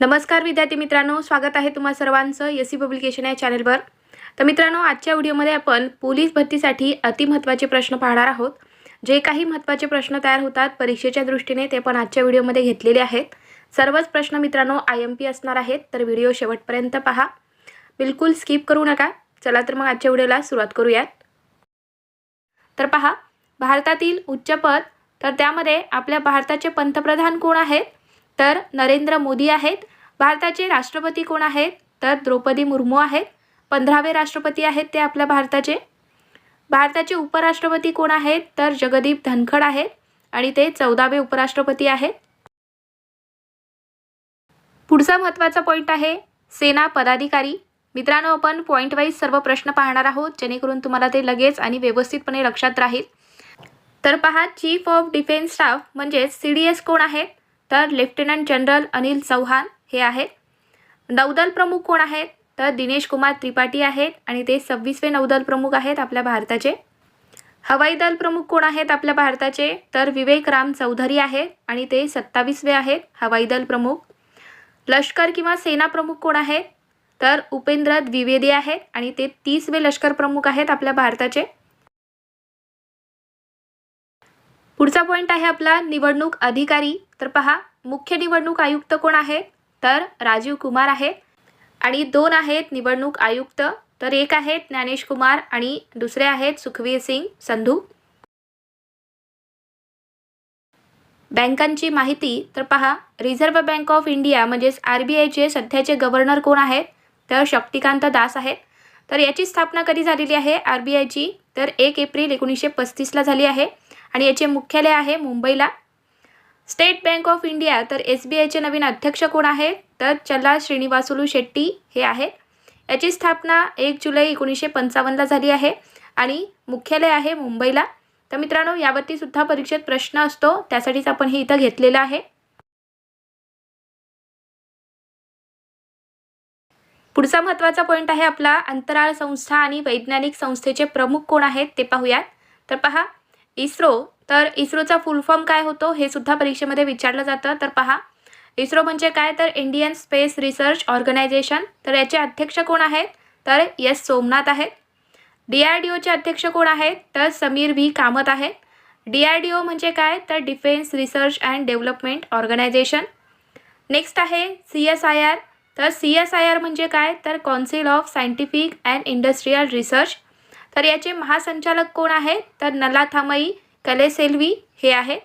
नमस्कार विद्यार्थी मित्रांनो स्वागत आहे तुम्हा सर्वांचं एस सी पब्लिकेशन या चॅनलवर. तर मित्रांनो आजच्या व्हिडिओमध्ये आपण पोलीस भरतीसाठी अतिमहत्त्वाचे प्रश्न पाहणार आहोत. जे काही महत्त्वाचे प्रश्न तयार होतात परीक्षेच्या दृष्टीने ते पण आजच्या व्हिडिओमध्ये घेतलेले आहेत. सर्वच प्रश्न मित्रांनो आय एम पी असणार आहेत तर व्हिडिओ शेवटपर्यंत पहा. बिलकुल स्किप करू नका. चला तर मग आजच्या व्हिडिओला सुरुवात करूयात. तर पहा भारतातील उच्चपद तर त्यामध्ये आपल्या भारताचे पंतप्रधान कोण आहेत? तर नरेंद्र मोदी आहेत. भारताचे राष्ट्रपती कोण आहेत? तर द्रौपदी मुर्मू आहेत. पंधरावे राष्ट्रपती आहेत ते आपल्या भारताचे. भारताचे उपराष्ट्रपती कोण आहेत? तर जगदीप धनखड आहेत. आणि ते चौदावे उपराष्ट्रपती आहेत. पुढचा महत्त्वाचा पॉईंट आहे सेना पदाधिकारी. मित्रांनो आपण पॉईंट वाईज सर्व प्रश्न पाहणार आहोत जेणेकरून तुम्हाला ते लगेच आणि व्यवस्थितपणे लक्षात राहील. तर पहा चीफ ऑफ डिफेन्स स्टाफ म्हणजेच सी डी एस कोण आहेत? तर लेफ्टनंट जनरल अनिल चौहान हे आहेत. नौदल प्रमुख कोण आहेत? तर दिनेश कुमार त्रिपाठी आहेत आणि ते सव्वीसवे नौदल प्रमुख आहेत आपल्या भारताचे. हवाई दल प्रमुख कोण आहेत आपल्या भारताचे? तर विवेक राम चौधरी आहेत आणि ते सत्तावीसवे आहेत हवाई दल प्रमुख. लष्कर किंवा सेना प्रमुख कोण आहेत? तर उपेंद्र द्विवेदी आहेत आणि ते तीसवे लष्कर प्रमुख आहेत आपल्या भारताचे. पुढचा पॉईंट आहे आपला निवडणूक अधिकारी. तर पहा मुख्य निवडणूक आयुक्त कोण आहेत तर राजीव कुमार आहेत आणि दोन आहेत निवडणूक आयुक्त. तर एक आहेत ज्ञानेश कुमार आणि दुसरे आहेत सुखवीर सिंग संधू. बँकांची माहिती. तर पहा रिझर्व्ह बँक ऑफ इंडिया म्हणजेच आर बी आयचे सध्याचे गव्हर्नर कोण आहेत? तर शक्तिकांत दास आहेत. तर याची स्थापना कधी झालेली आहे? आर बी आयची तर एक एप्रिल एकोणीसशे पस्तीसला झाली आहे. आणि याचे मुख्यालय आहे मुंबईला. स्टेट बँक ऑफ इंडिया तर एस बी आयचे नवीन अध्यक्ष कोण आहेत तर चल्ला श्रीनिवासुलू शेट्टी हे आहेत. याची स्थापना एक जुलै एकोणीसशे पंचावन्नला झाली आहे आणि मुख्यालय आहे मुंबईला. तर मित्रांनो यावरती सुद्धा परीक्षेत प्रश्न असतो त्यासाठीच आपण हे इथं घेतलेलं आहे. पुढचा महत्त्वाचा पॉईंट आहे आपला अंतराळ संस्था आणि वैज्ञानिक संस्थेचे प्रमुख कोण आहेत ते पाहूयात. तर पहा इस्रो तर इस्रोचा फुल फॉर्म काय होतो हे सुद्धा परीक्षेमध्ये विचारलं जातं. तर पहा इस्रो म्हणजे काय? तर इंडियन स्पेस रिसर्च ऑर्गनायझेशन तर याचे अध्यक्ष कोण आहेत? तर एस सोमनाथ आहेत. डी आर डी ओचे अध्यक्ष कोण आहेत? तर समीर व्ही. कामत आहेत. डी आर डी ओ म्हणजे काय? तर defence research and development organisation next आहे सी एस आय आर. तर सी एस आय आर म्हणजे काय? तर council of scientific and industrial research तर याचे महासंचालक कोण आहेत तर नलाथामई कलेसेल्वी हे आहे.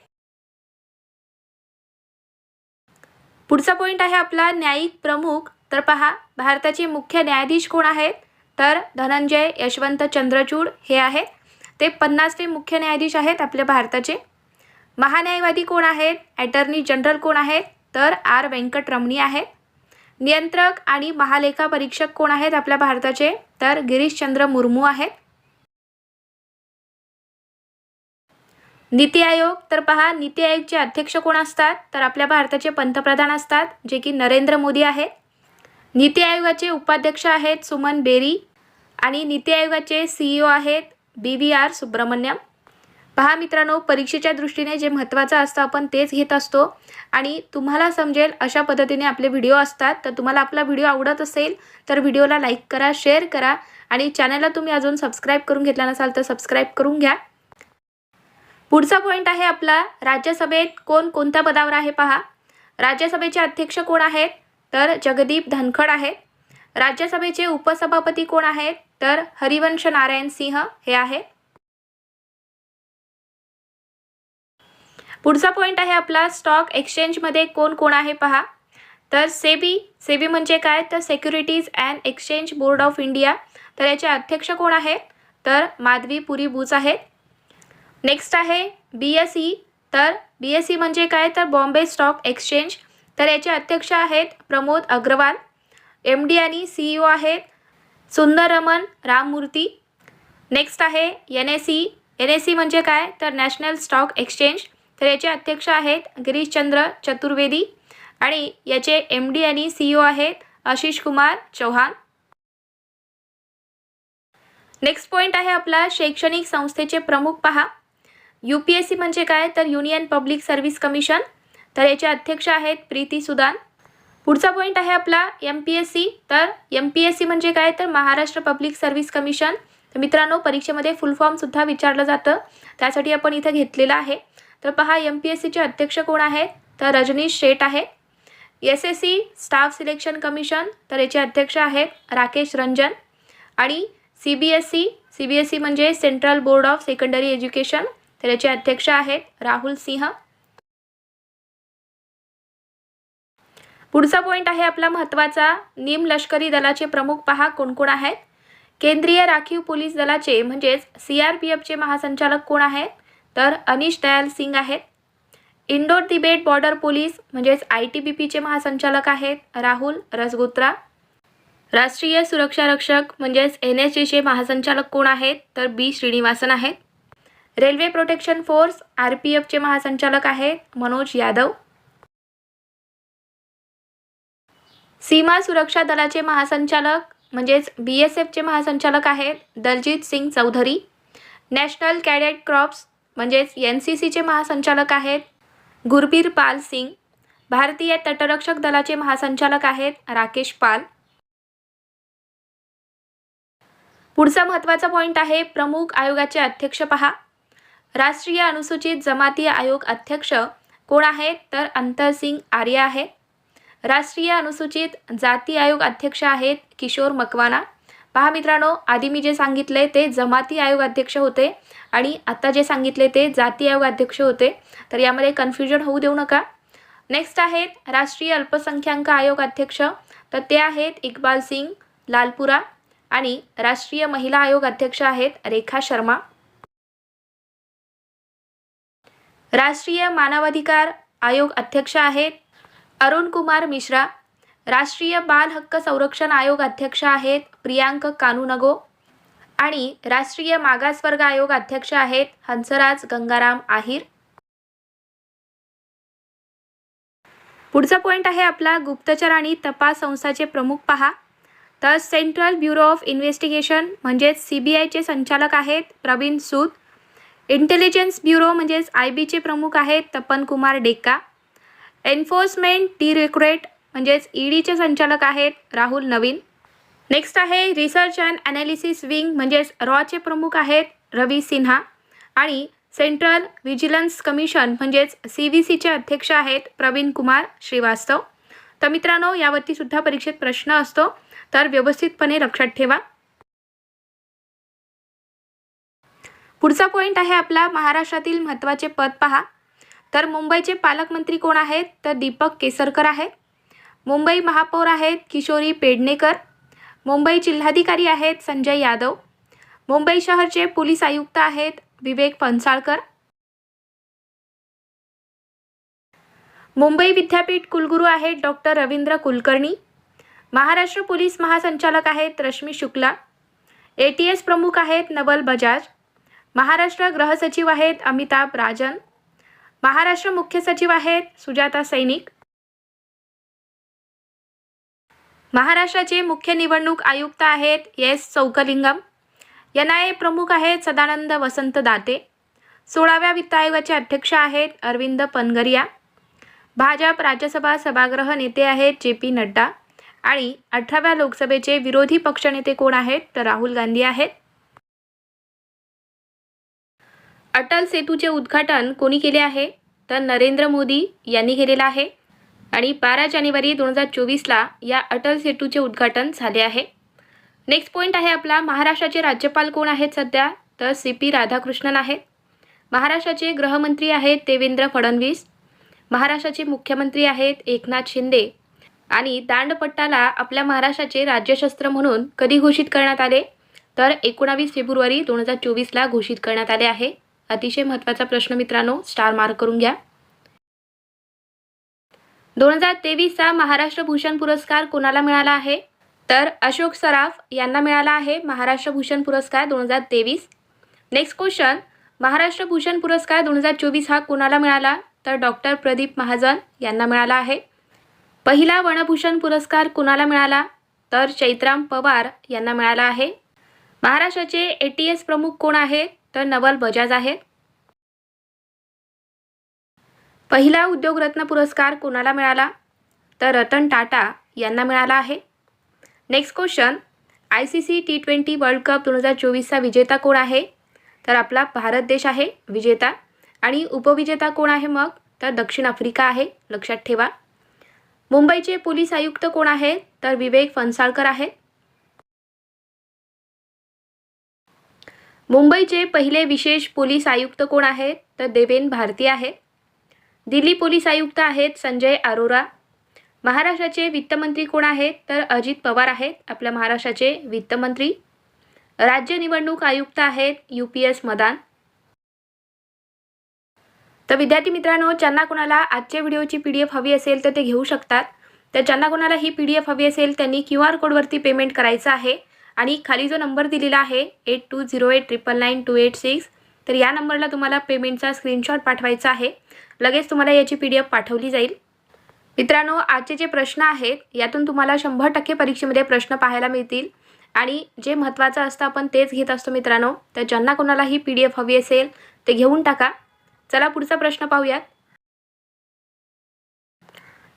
पुढचा पॉईंट आहे आपला न्यायिक प्रमुख. तर पहा भारताचे मुख्य न्यायाधीश कोण आहेत? तर धनंजय यशवंत चंद्रचूड हे आहेत. ते पन्नासवे मुख्य न्यायाधीश आहेत आपल्या भारताचे. महान्यायवादी कोण आहेत? ॲटर्नी जनरल कोण आहेत? तर आर व्यंकटरमणी आहेत. नियंत्रक आणि महालेखा परीक्षक कोण आहेत आपल्या भारताचे? तर गिरीशचंद्र मुर्मू आहेत. नीती आयोग तर पहा नीती आयोगचे अध्यक्ष कोण असतात? तर आपल्या भारताचे पंतप्रधान असतात जे की नरेंद्र मोदी आहेत. नीती आयोगाचे उपाध्यक्ष आहेत सुमन बेरी आणि नीती आयोगाचे सी ई आहेत बी व्ही आर सुब्रमण्यम. पहा मित्रांनो परीक्षेच्या दृष्टीने जे महत्त्वाचं असतं आपण तेच घेत असतो. आणि तुम्हाला समजेल अशा पद्धतीने आपले व्हिडिओ असतात. तर तुम्हाला आपला व्हिडिओ आवडत असेल तर व्हिडिओला लाईक करा शेअर करा. आणि चॅनलला तुम्ही अजून सबस्क्राईब करून घेतला नसाल तर सबस्क्राईब करून घ्या. पुढचा पॉईंट आहे आपला. राज्यसभेत कोण कोणत्या पदावर आहे पहा. राज्यसभेचे अध्यक्ष कोण आहेत? तर जगदीप धनखड आहेत. राज्यसभेचे उपसभापती कोण आहेत? तर हरिवंश नारायण सिंह हे आहेत. पुढचा पॉईंट आहे आपला. स्टॉक एक्सचेंजमध्ये कोण कोण आहे पहा. तर सेबी सेबी म्हणजे काय? तर securities and exchange board of India तर याचे अध्यक्ष कोण आहेत? तर माधवी पुरी बुच आहेत. नेक्स्ट आहे बी एस ई तर बी एस ई म्हणजे काय? तर बॉम्बे स्टॉक एक्सचेंज तर याचे अध्यक्ष आहेत प्रमोद अग्रवाल. एम डी आणि सी ई ओ आहेत सुंदरमन राममूर्ती. नेक्स्ट आहे N S E N S E म्हणजे काय? तर नॅशनल स्टॉक एक्सचेंज तर याचे अध्यक्ष आहेत गिरीशचंद्र चतुर्वेदी. आणि याचे एम डी आणि सी ई ओ आहेत आशिष कुमार चौहान. नेक्स्ट पॉईंट आहे आपला शैक्षणिक संस्थेचे प्रमुख पहा. यू पी एस सी म्हणजे काय? तर युनियन पब्लिक सर्व्हिस कमिशन तर याचे अध्यक्ष आहेत प्रीती सुदान. पुढचा पॉईंट आहे आपला एम पी एस सी तर एम पी एस सी म्हणजे काय? तर महाराष्ट्र पब्लिक सर्व्हिस कमिशन तर मित्रांनो परीक्षेमध्ये फुल फॉर्मसुद्धा विचारलं जातं. त्यासाठी आपण इथं घेतलेलं आहे. तर पहा एम पी एस सीचे अध्यक्ष कोण आहेत? तर रजनीश शेठ आहे. S S C staff selection commission तर याचे अध्यक्ष आहेत राकेश रंजन. आणि C B S C C B S C म्हणजे central board of secondary education तर याचे अध्यक्ष आहेत राहुल सिंह. पुढचा पॉईंट आहे आपला महत्त्वाचा निम लष्करी दलाचे प्रमुख पहा कोण कोण आहेत. केंद्रीय राखीव पोलीस दलाचे म्हणजेच सी आर पी एफचे महासंचालक कोण आहेत. तर अनिश दयाल सिंग आहेत. इंडोर तिबेट बॉर्डर पोलीस म्हणजेच आय टी बी पीचे महासंचालक आहेत राहुल रसगुत्रा. राष्ट्रीय सुरक्षा रक्षक म्हणजेच एन एस जीचे महासंचालक कोण आहेत. तर बी श्रीनिवासन आहेत. Railway protection force R P एफचे महासंचालक आहेत मनोज यादव. सीमा सुरक्षा दलाचे महासंचालक म्हणजेच बी एस एफचे महासंचालक आहेत Daljit Singh Chaudhary. National cadet crops म्हणजेच एन सी सीचे महासंचालक आहेत गुरबीर पाल सिंग. भारतीय तटरक्षक दलाचे महासंचालक आहेत राकेश पाल. पुढचा महत्त्वाचा पॉईंट आहे प्रमुख आयोगाचे अध्यक्ष पहा. राष्ट्रीय अनुसूचित जमाती आयोग अध्यक्ष कोण आहेत? तर अंतरसिंग आर्य आहे राष्ट्रीय अनुसूचित जाती आयोग अध्यक्ष आहेत किशोर मकवाना. पहा मित्रांनो आधी मी जे सांगितले ते जमाती आयोग अध्यक्ष होते आणि आता जे सांगितले ते जाती आयोग अध्यक्ष होते. तर यामध्ये कन्फ्युजन होऊ देऊ नका. नेक्स्ट आहेत राष्ट्रीय अल्पसंख्याक आयोग अध्यक्ष. तर ते आहेत इक्बाल सिंग लालपुरा आणि राष्ट्रीय महिला आयोग अध्यक्ष आहेत रेखा शर्मा. राष्ट्रीय मानवाधिकार आयोग अध्यक्ष आहेत अरुण कुमार मिश्रा. राष्ट्रीय बाल हक्क संरक्षण आयोग अध्यक्ष आहेत प्रियांक कानूनगो. आणि राष्ट्रीय मागासवर्ग आयोग अध्यक्ष आहेत हंसराज गंगाराम आहिर. पुढचा पॉईंट आहे आपला गुप्तचर आणि तपास संस्थाचे प्रमुख पहा. तर सेंट्रल ब्युरो ऑफ इन्व्हेस्टिगेशन म्हणजेच सी बी आयचे संचालक आहेत प्रवीण सूद. इंटेलिजन्स ब्युरो म्हणजेच आय बीचे प्रमुख आहेत तपन कुमार डेक्का. एन्फोर्समेंट डिरेक्टरेट म्हणजेच ई डीचे संचालक आहेत राहुल नवीन. नेक्स्ट आहे रिसर्च अँड ॲनालिसिस विंग म्हणजेच रॉचे प्रमुख आहेत रवी सिन्हा. आणि सेंट्रल व्हिजिलन्स कमिशन म्हणजेच सी व्ही सीचे अध्यक्ष आहेत प्रवीण कुमार श्रीवास्तव. तर मित्रांनो यावरती सुद्धा परीक्षेत प्रश्न असतो तर व्यवस्थितपणे लक्षात ठेवा. पुढचा पॉईंट आहे आपला महाराष्ट्रातील महत्त्वाचे पद पहा. तर मुंबईचे पालकमंत्री कोण आहेत? तर दीपक केसरकर आहेत. मुंबई महापौर आहेत किशोरी पेडणेकर. मुंबई जिल्हाधिकारी आहेत संजय यादव. मुंबई शहरचे पोलीस आयुक्त आहेत विवेक फणसाळकर मुंबई विद्यापीठ कुलगुरू आहेत डॉक्टर रवींद्र कुलकर्णी. महाराष्ट्र पोलीस महासंचालक आहेत Rashmi Shukla. A T S प्रमुख आहेत नवल बजाज. महाराष्ट्र गृहसचिव आहेत अमिताभ राजन. महाराष्ट्र मुख्य सचिव आहेत सुजाता सैनिक. महाराष्ट्राचे मुख्य निवडणूक आयुक्त आहेत S Chockalingam. N I A प्रमुख आहेत सदानंद वसंत दाते. सोळाव्या वित्त आयोगाचे अध्यक्ष आहेत अरविंद पनगरिया. भाजप राज्यसभा सभागृह नेते आहेत जे पी नड्डा. आणि अठराव्या लोकसभेचे विरोधी पक्षनेते कोण आहेत? तर राहुल गांधी आहेत. अटल सेतूचे उद्घाटन कोणी केले आहे? तर नरेंद्र मोदी यांनी केलेलं आहे. आणि बारा जानेवारी दोन हजार चोवीसला या अटल सेतूचे उद्घाटन झाले आहे. नेक्स्ट पॉईंट आहे आपला महाराष्ट्राचे राज्यपाल कोण आहेत सध्या? तर सी पी राधाकृष्णन आहेत. महाराष्ट्राचे गृहमंत्री आहेत देवेंद्र फडणवीस. महाराष्ट्राचे मुख्यमंत्री आहेत एकनाथ शिंदे. आणि दांडपट्टाला आपल्या महाराष्ट्राचे राज्यशस्त्र म्हणून कधी घोषित करण्यात आले? तर एकोणावीस फेब्रुवारी दोन हजार चोवीसला घोषित करण्यात आले आहे. अतिशय महत्त्वाचा प्रश्न मित्रांनो स्टार मार्क करून घ्या. दोन हजार तेवीसचा महाराष्ट्र भूषण पुरस्कार कोणाला मिळाला आहे? तर अशोक सराफ यांना मिळाला आहे महाराष्ट्र भूषण पुरस्कार दोन हजार तेवीस. नेक्स्ट क्वेश्चन महाराष्ट्र भूषण पुरस्कार दोन हजार चोवीस हा कोणाला मिळाला? तर डॉक्टर प्रदीप महाजन यांना मिळाला आहे. पहिला वनभूषण पुरस्कार कुणाला मिळाला? तर चैत्राम पवार यांना मिळाला आहे. महाराष्ट्राचे ए टी एस प्रमुख कोण आहेत? तर नवल बजाज आहे. पहिला उद्योगरत्न पुरस्कार कोणाला मिळाला? तर रतन टाटा यांना मिळाला आहे. Next question I C C T twenty world cup दोन हजार चोवीसचा विजेता कोण आहे? तर आपला भारत देश आहे विजेता. आणि उपविजेता कोण आहे मग? तर दक्षिण आफ्रिका आहे लक्षात ठेवा. मुंबईचे पोलीस आयुक्त कोण आहेत? तर विवेक फणसाळकर आहेत. मुंबईचे पहिले विशेष पोलीस आयुक्त कोण आहेत? तर देवेन भारती आहे. दिल्ली पोलीस आयुक्त आहेत संजय अरोरा. महाराष्ट्राचे वित्तमंत्री कोण आहेत? तर अजित पवार आहेत आपल्या महाराष्ट्राचे वित्तमंत्री. राज्य निवडणूक आयुक्त आहेत यू पी एस मदान. तर विद्यार्थी मित्रांनो ज्यांना कोणाला आजच्या व्हिडिओची पी डी एफ हवी असेल तर ते घेऊ शकतात. तर ज्यांना कोणाला ही पी डी एफ हवी असेल त्यांनी क्यू आर कोडवरती पेमेंट करायचं आहे. आणि खाली जो नंबर दिलेला आहे eight two zero eight triple nine two eight six तर या नंबरला तुम्हाला पेमेंटचा स्क्रीनशॉट पाठवायचा आहे. लगेच तुम्हाला याची पी डी एफ पाठवली जाईल. मित्रांनो आजचे जे प्रश्न आहेत यातून तुम्हाला शंभर टक्के परीक्षेमध्ये प्रश्न पाहायला मिळतील. आणि जे महत्त्वाचं असतं आपण तेच घेत असतो मित्रांनो. तर ज्यांना कोणाला ही पी डी एफ हवी असेल ते घेऊन टाका. चला पुढचा प्रश्न पाहूयात.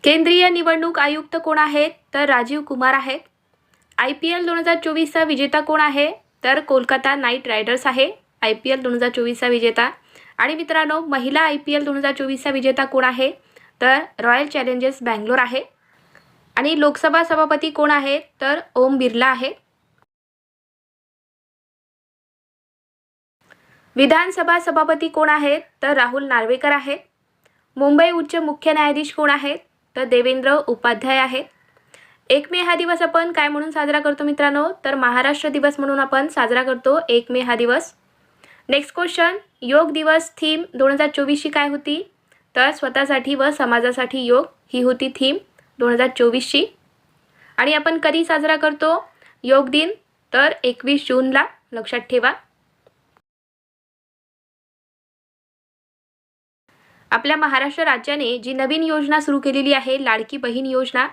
केंद्रीय निवडणूक आयुक्त कोण आहेत? तर राजीव कुमार आहेत. आय पी एल दोन हजार चोवीसचा विजेता कोण आहे? तर कोलकाता नाईट रायडर्स आहे. आय पी एल दोन हजार चोवीसचा विजेता. आणि मित्रांनो महिला आय पी एल दोन हजार चोवीसचा विजेता कोण आहे? तर रॉयल चॅलेंजर्स बँगलोर आहे. आणि लोकसभा सभापती कोण आहे? तर ओम बिर्ला आहे. विधानसभा सभापती कोण आहेत तर राहुल नार्वेकर आहेत मुंबई उच्च मुख्य न्यायाधीश कोण आहेत तर देवेंद्र उपाध्याय आहेत एक मे हा दिवस आपण काय म्हणून साजरा करतो मित्रांनो? तर महाराष्ट्र दिवस म्हणून आपण साजरा करतो एक मे हा दिवस. नेक्स्ट क्वेश्चन योग दिवस थीम दोन हजार चोवीसची काय होती? तर स्वतःसाठी व समाजासाठी योग ही होती थीम दोन हजार चोवीसची. आणि आपण कधी साजरा करतो? योग दिन तर एकवीस जूनला लक्षात ठेवा. आपल्या महाराष्ट्र राज्याने जी नवीन योजना सुरू केलेली आहे लाडकी बहीण योजना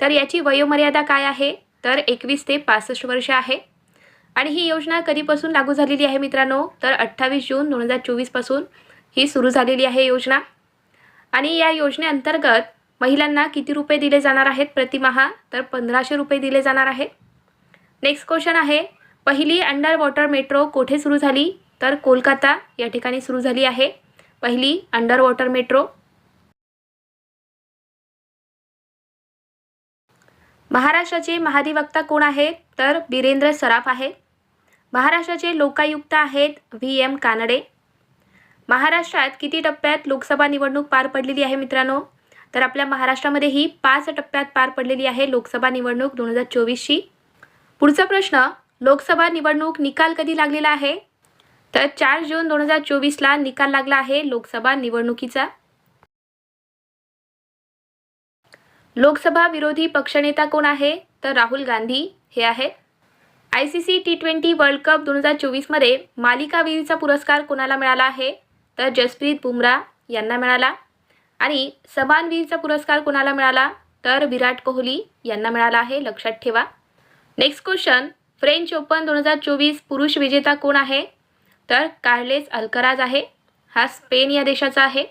तर याची वयोमर्यादा काय आहे? तर एकवीस ते पासष्ट वर्ष आहे. आणि ही योजना कधीपासून लागू झालेली आहे मित्रांनो? तर अठ्ठावीस जून दोन हजार चोवीसपासून ही सुरू झालेली आहे योजना. आणि या योजनेअंतर्गत महिलांना किती रुपये दिले जाणार आहेत प्रतिमहा तर पंधराशे रुपये दिले जाणार आहेत. नेक्स्ट क्वेश्चन आहे पहिली अंडर वॉटर मेट्रो कोठे सुरू झाली? तर कोलकाता या ठिकाणी सुरू झाली आहे. पहिली अंडर वॉटर मेट्रो. महाराष्ट्राचे महाधिवक्ता कोण आहेत? तर बिरेंद्र सराफ आहेत. महाराष्ट्राचे लोकायुक्त आहेत व्ही. एम. कानडे. महाराष्ट्रात किती टप्प्यात लोकसभा निवडणूक पार पडलेली आहे मित्रांनो? तर आपल्या महाराष्ट्रामध्ये ही पाच टप्प्यात पार पडलेली आहे लोकसभा निवडणूक दोन हजार चोवीसची. पुढचा प्रश्न लोकसभा निवडणूक निकाल कधी लागलेला आहे? तर चार जून दोन हजार चोवीसला निकाल लागला आहे लोकसभा निवडणुकीचा. लोकसभा विरोधी पक्षनेता कोण आहे? तर राहुल गांधी हे आहेत. I C C T twenty world cup दोन हजार चोवीसमध्ये मालिकावीरचा पुरस्कार कोणाला मिळाला आहे? तर जसप्रीत बुमराह यांना मिळाला. आणि समानवीरचा पुरस्कार कोणाला मिळाला? तर विराट कोहली यांना मिळाला आहे लक्षात ठेवा. नेक्स्ट क्वेश्चन फ्रेंच ओपन दोन हजार चोवीस पुरुष विजेता कोण आहे? तर कार्लेस अल्कराज आहे. हा स्पेन या देशाचा आहे.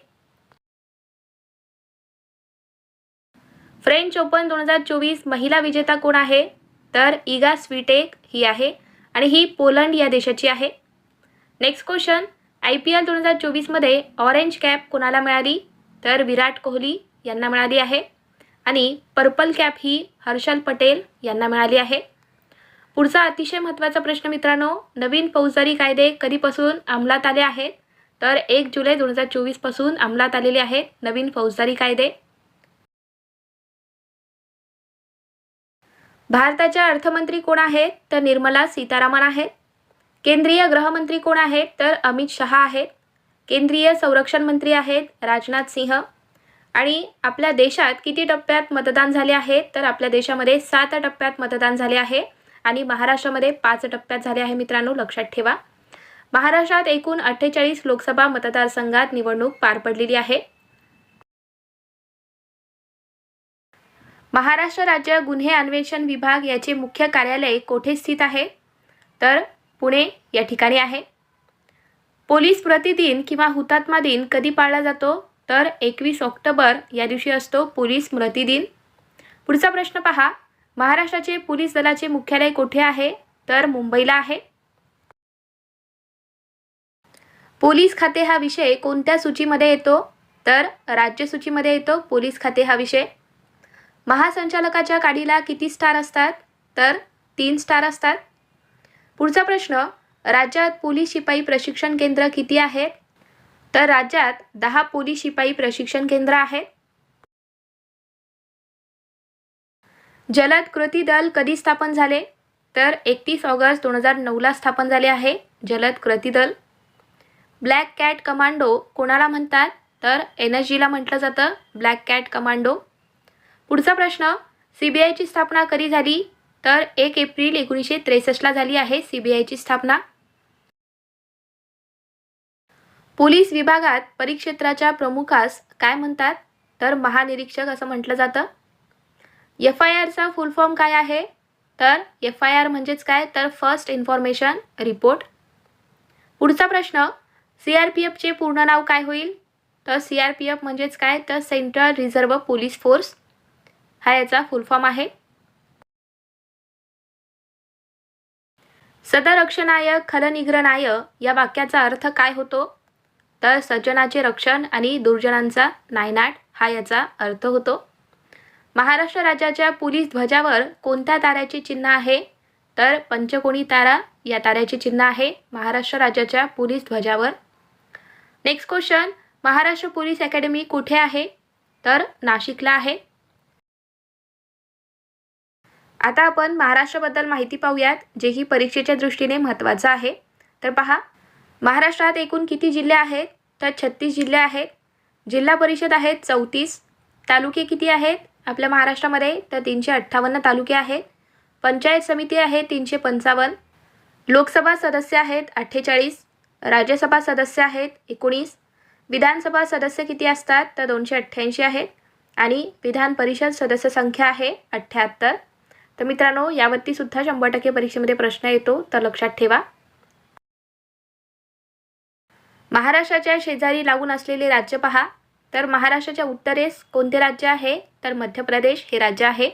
फ्रेंच ओपन दोन हजार चोवीस महिला विजेता कोण आहे? तर इगा स्वीटेक ही आहे आणि ही पोलंड या देशाची आहे. Next question I P L दोन हजार चोवीसमध्ये ऑरेंज कॅप कोणाला मिळाली? तर विराट कोहली यांना मिळाली आहे. आणि पर्पल कॅप ही हर्षल पटेल यांना मिळाली आहे. पुढचा अतिशय महत्त्वाचा प्रश्न मित्रांनो नवीन फौजदारी कायदे कधीपासून अंमलात आले आहेत? तर एक जुलै दोन हजार चोवीसपासून अंमलात आलेले आहेत नवीन फौजदारी कायदे. भारताच्या अर्थमंत्री कोण आहेत? तर निर्मला सीतारामन आहेत. केंद्रीय गृहमंत्री कोण आहेत? तर अमित शहा आहेत. केंद्रीय संरक्षण मंत्री आहेत राजनाथ सिंह. आणि आपल्या देशात किती टप्प्यात मतदान झाले आहे? तर आपल्या देशामध्ये सात टप्प्यात मतदान झाले आहे. आणि महाराष्ट्रामध्ये पाच टप्प्यात झाले आहे मित्रांनो लक्षात ठेवा. महाराष्ट्रात एकूण अठ्ठेचाळीस लोकसभा मतदारसंघात निवडणूक पार पडलेली आहे. महाराष्ट्र राज्य गुन्हे अन्वेषण विभाग याचे मुख्य कार्यालय कोठे स्थित आहे? तर पुणे या ठिकाणी आहे. पोलीस प्रतिदिन किंवा हुतात्मा दिन कधी पाळला जातो? तर एकवीस ऑक्टोबर या दिवशी असतो पोलीस स्मृती दिन पुढचा प्रश्न पहा. महाराष्ट्राचे पोलीस दलाचे मुख्यालय कोठे आहे? तर मुंबईला आहे. पोलीस खाते हा विषय कोणत्या सूचीमध्ये येतो? तर राज्य सूचीमध्ये येतो पोलीस खाते हा विषय. महासंचालकाच्या गाडीला किती स्टार असतात? तर तीन स्टार असतात. पुढचा प्रश्न राज्यात पोलीस शिपाई प्रशिक्षण केंद्र किती आहेत? तर राज्यात दहा पोलीस शिपाई प्रशिक्षण केंद्र आहेत. जलद कृती दल कधी स्थापन झाले? तर एकतीस ऑगस्ट दोन हजार नऊला स्थापन झाले आहे जलद कृती दल. ब्लॅक कॅट कमांडो कोणाला म्हणतात? तर एन एस जीला म्हटलं जातं ब्लॅक कॅट कमांडो. पुढचा प्रश्न सी बी आयची स्थापना कधी झाली? तर एक एप्रिल एकोणीसशे त्रेसष्टला झाली आहे सी बी आयची स्थापना. पोलीस विभागात परिक्षेत्राच्या प्रमुखास काय म्हणतात? तर महानिरीक्षक असं म्हटलं जातं. एफ आय आरचा फुल फॉर्म काय आहे? तर एफ आय आर म्हणजेच काय? तर फर्स्ट इन्फॉर्मेशन रिपोर्ट पुढचा प्रश्न सी आर पी एफचे पूर्ण नाव काय होईल? तर सी आर पी एफ म्हणजेच काय? तर सेंट्रल रिझर्व्ह पोलीस फोर्स हा याचा फुल फॉर्म आहे. सदरक्षणाय खलनिग्रनाय या वाक्याचा अर्थ काय होतो? तर सज्जनाचे रक्षण आणि दुर्जनांचा नायनाट हा याचा अर्थ होतो. महाराष्ट्र राज्याच्या पोलीस ध्वजावर कोणत्या ताऱ्याचे चिन्ह आहे? तर पंचकोणी तारा या ताऱ्याचे चिन्ह आहे महाराष्ट्र राज्याच्या police ध्वजावर. Next question Maharashtra police academy कुठे आहे? तर नाशिकला आहे. आता आपण महाराष्ट्राबद्दल माहिती पाहूयात जे ही परीक्षेच्या दृष्टीने महत्त्वाचं आहे. तर पहा महाराष्ट्रात एकूण किती जिल्हे आहेत? तर छत्तीस जिल्हे आहेत. जिल्हा परिषद आहेत चौतीस. तालुके किती आहेत? आपल्या महाराष्ट्रामध्ये तर तीनशे अठ्ठावन्न तालुके आहेत. पंचायत समिती आहे तीनशे पंचावन्न. लोकसभा सदस्य आहेत अठ्ठेचाळीस. राज्यसभा सदस्य आहेत एकोणीस. विधानसभा सदस्य किती असतात तर दोनशे अठ्ठ्याऐंशी आहेत. आणि विधान परिषद सदस्य संख्या आहे अठ्ठ्याहत्तर. तर मित्रांनो यावरती सुद्धा शंभर टक्के परीक्षेमध्ये प्रश्न येतो तर लक्षात ठेवा. महाराष्ट्राच्या शेजारी लागून असलेले राज्य पहा. तर महाराष्ट्राच्या उत्तरेस कोणते राज्य आहे? तर मध्य प्रदेश हे राज्य आहे.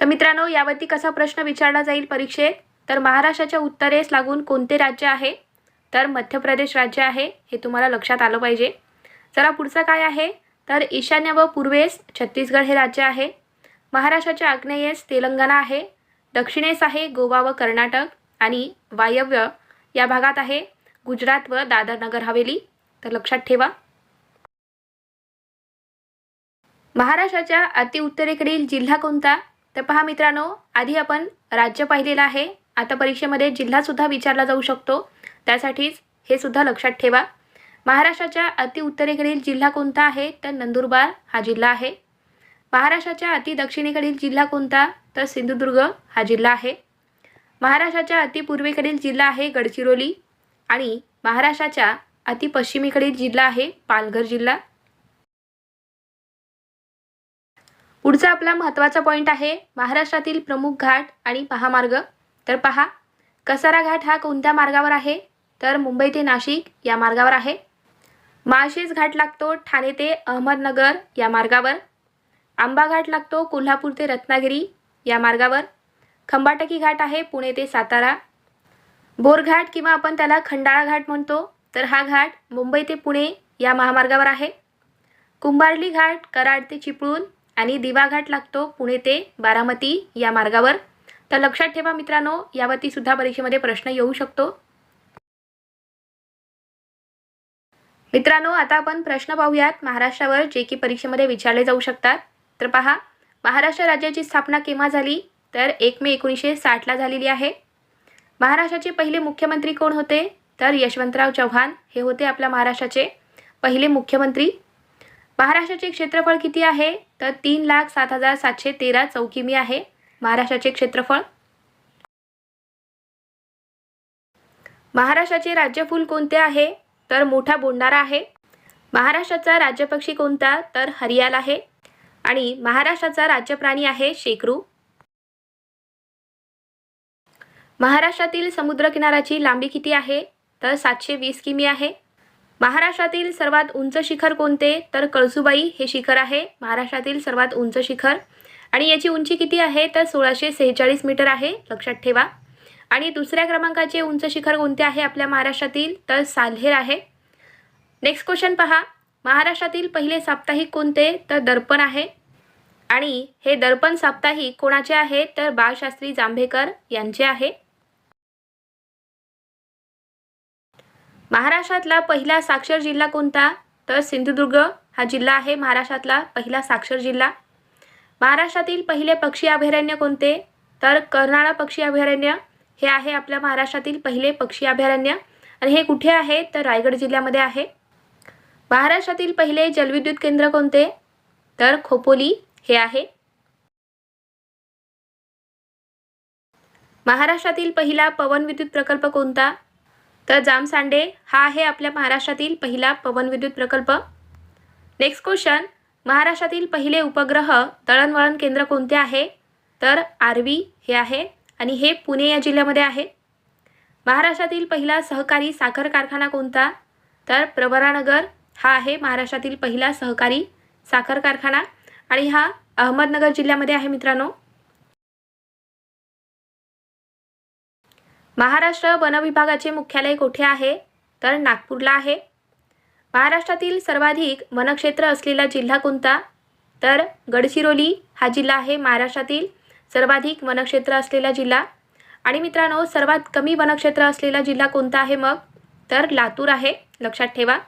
तर मित्रांनो यावरती कसा प्रश्न विचारला जाईल परीक्षेत? तर महाराष्ट्राच्या उत्तरेस लागून कोणते राज्य आहे? तर मध्य प्रदेश राज्य आहे हे तुम्हाला लक्षात आलं पाहिजे. जरा पुढचं काय आहे? तर ईशान्य व पूर्वेस छत्तीसगड हे राज्य आहे. महाराष्ट्राच्या आग्नेयेस तेलंगणा आहे. दक्षिणेस आहे गोवा व कर्नाटक आणि वायव्य या भागात आहे गुजरात व दादर नगर हवेली. तर लक्षात ठेवा. महाराष्ट्राच्या अति उत्तरेकडील जिल्हा कोणता? तर पहा मित्रांनो आधी आपण राज्य पाहिलेलं आहे. आता परीक्षेमध्ये जिल्हासुद्धा विचारला जाऊ शकतो. त्यासाठीच हे सुद्धा लक्षात ठेवा. महाराष्ट्राच्या अति उत्तरेकडील जिल्हा कोणता आहे? तर नंदुरबार हा जिल्हा आहे. महाराष्ट्राच्या अति दक्षिणेकडील जिल्हा कोणता? तर सिंधुदुर्ग हा जिल्हा आहे. महाराष्ट्राच्या अति पूर्वेकडील जिल्हा आहे गडचिरोली. आणि महाराष्ट्राच्या अति पश्चिमेकडील जिल्हा आहे पालघर जिल्हा. पुढचा आपला महत्त्वाचा पॉईंट आहे महाराष्ट्रातील प्रमुख घाट आणि महामार्ग. तर पहा कसारा घाट हा कोणत्या मार्गावर आहे? तर मुंबई ते नाशिक या मार्गावर आहे. माळशेज घाट लागतो ठाणे ते अहमदनगर या मार्गावर. आंबा घाट लागतो कोल्हापूर ते रत्नागिरी या मार्गावर. खंबाटकी घाट आहे पुणे ते सातारा. बोरघाट किंवा आपण त्याला खंडाळा घाट म्हणतो तर हा घाट मुंबई ते पुणे या महामार्गावर आहे. कुंभारली घाट कराड ते चिपळूण आणि दिवाघाट लागतो पुणे ते बारामती या मार्गावर. तर लक्षात ठेवा मित्रांनो यावरती सुद्धा परीक्षेमध्ये प्रश्न येऊ शकतो. मित्रांनो आता आपण प्रश्न पाहूयात. महाराष्ट्रावर जे की परीक्षेमध्ये विचारले जाऊ शकतात. तर पहा महाराष्ट्र राज्याची स्थापना केव्हा झाली? तर एक मे एकोणीसशे साठला झालेली आहे. महाराष्ट्राचे पहिले मुख्यमंत्री कोण होते? तर यशवंतराव चव्हाण हे होते आपल्या महाराष्ट्राचे पहिले मुख्यमंत्री. महाराष्ट्राचे क्षेत्रफळ किती आहे? तर तीन लाख सात हजार सातशे तेरा चौकिमी आहे. महाराष्ट्राचे क्षेत्रफळ? महाराष्ट्राचे राज्यफूल कोणते आहे? तर मोठा बोंडारा आहे. महाराष्ट्राचा राज्यपक्षी कोणता? तर हरियाल आहे. आणि महाराष्ट्राचा राज्यप्राणी आहे शेकरू महाराष्ट्रातील समुद्रकिनाराची लांबी किती आहे? तर सातशे वीस किमी आहे. महाराष्ट्रातील सर्वात उंच शिखर कोणते? तर कळसुबाई हे शिखर आहे. महाराष्ट्रातील सर्वात उंच शिखर. आणि याची उंची किती आहे? तर सोळाशे सेहेचाळीस मीटर आहे. लक्षात ठेवा. आणि दुसऱ्या क्रमांकाचे उंच शिखर कोणते आहे आपल्या महाराष्ट्रातील? तर साल्हेर आहे. नेक्स्ट क्वेश्चन पहा. महाराष्ट्रातील पहिले साप्ताहिक कोणते? तर दर्पण आहे. आणि हे दर्पण साप्ताहिक कोणाचे आहे? तर बाळशास्त्री जांभेकर यांचे आहे. महाराष्ट्रातला पहिला साक्षर जिल्हा कोणता? तर सिंधुदुर्ग हा जिल्हा आहे महाराष्ट्रातला पहिला साक्षर जिल्हा. महाराष्ट्रातील पहिले पक्षी अभयारण्य कोणते? तर कर्नाळा पक्षी अभयारण्य. हे आहे आपल्या महाराष्ट्रातील पहिले पक्षी अभयारण्य. आणि हे कुठे आहे? तर रायगड जिल्ह्यामध्ये आहे. महाराष्ट्रातील पहिले जलविद्युत केंद्र कोणते? तर खोपोली हे आहे. महाराष्ट्रातील पहिला पवन विद्युत प्रकल्प कोणता? तर जामसांडे हा आहे आपल्या महाराष्ट्रातील पहिला पवन विद्युत प्रकल्प. नेक्स्ट क्वेश्चन महाराष्ट्रातील पहिले उपग्रह दळणवळण केंद्र कोणते आहे? तर आरवी हे आहे आणि हे पुणे या जिल्ह्यामध्ये आहे. महाराष्ट्रातील पहिला सहकारी साखर कारखाना कोणता? तर प्रवरानगर हा आहे महाराष्ट्रातील पहिला सहकारी साखर कारखाना आणि हा अहमदनगर जिल्ह्यामध्ये आहे मित्रांनो. महाराष्ट्र वन विभागाचे मुख्यालय कुठे आहे? तर नागपूरला आहे. महाराष्ट्रातील सर्वाधिक वनक्षेत्र असलेला जिल्हा कोणता? तर गडचिरोली हा जिल्हा आहे. महाराष्ट्रातील सर्वाधिक वनक्षेत्र असलेला जिल्हा. आणि मित्रांनो सर्वात कमी वनक्षेत्र असलेला जिल्हा कोणता आहे मग? तर लातूर आहे. लक्षात ठेवा.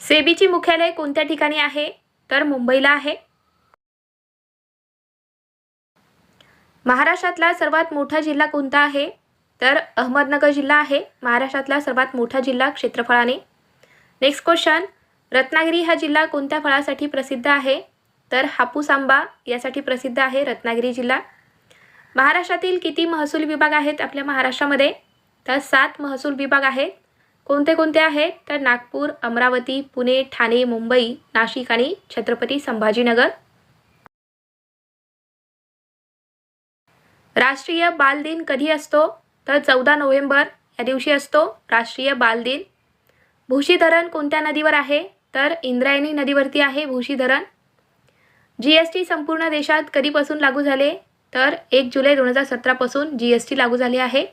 सेबीची मुख्यालय कोणत्या ठिकाणी आहे? तर मुंबईला आहे. महाराष्ट्रातला सर्वात मोठा जिल्हा कोणता आहे? तर अहमदनगर जिल्हा आहे. महाराष्ट्रातला सर्वात मोठा जिल्हा क्षेत्रफळाने. नेक्स्ट क्वेश्चन रत्नागिरी हा जिल्हा कोणत्या फळासाठी प्रसिद्ध आहे? तर हापूस आंबा यासाठी प्रसिद्ध आहे रत्नागिरी जिल्हा. महाराष्ट्रातील किती महसूल विभाग आहेत आपल्या महाराष्ट्रामध्ये? तर सात महसूल विभाग आहेत. कोणते कोणते आहेत? तर नागपूर अमरावती पुणे ठाणे मुंबई नाशिक आणि छत्रपती संभाजीनगर. राष्ट्रीय बाल दिन कधी असतो? तर चौदा नोव्हेंबर या दिवशी असतो राष्ट्रीय बाल दिन. भूशी धरण कोणत्या नदीवर आहे? तर इंद्रायणी नदीवरती आहे भूशी धरण जी एस टी संपूर्ण देशात कधीपासून लागू झाले? तर एक जुलै दोन हजार सतरापासून जी एस टी लागू झाली आहे.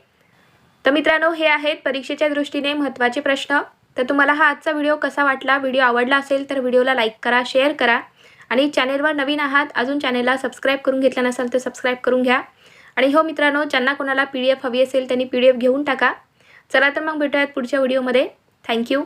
तर मित्रांनो हे आहेत परीक्षेच्या दृष्टीने महत्त्वाचे प्रश्न. तर तुम्हाला हा आजचा व्हिडिओ कसा वाटला? व्हिडिओ आवडला असेल तर व्हिडिओला लाईक करा शेअर करा. आणि चॅनेलवर नवीन आहात अजून चॅनेलला सबस्क्राईब करून घेतला नसेल तर सबस्क्राईब करून घ्या. आणि हो मित्रांनो ज्यांना कोणाला पी डी एफ हवी असेल त्यांनी पी डी एफ घेऊन टाका. चला तर मग भेटूयात पुढच्या व्हिडिओमध्ये. थँक्यू.